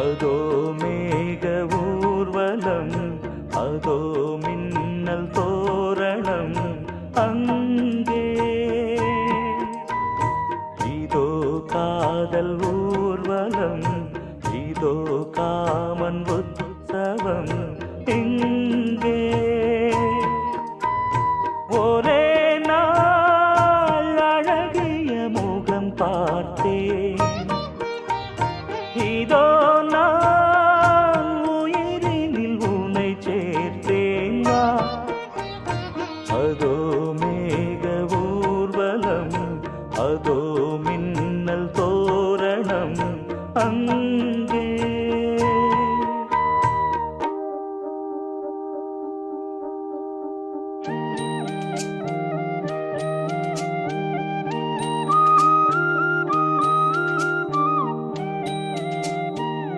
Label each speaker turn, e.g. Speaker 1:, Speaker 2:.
Speaker 1: அதோ மேக ஊர்வலம் அதோ மின்னல் தோரணம் அங்கே. இதோ காதல் ஊர்வலம் இதோ காமன் உற்சவம் எங்கே ஒரே நாள் அழகிய முகம் இதோ அங்கு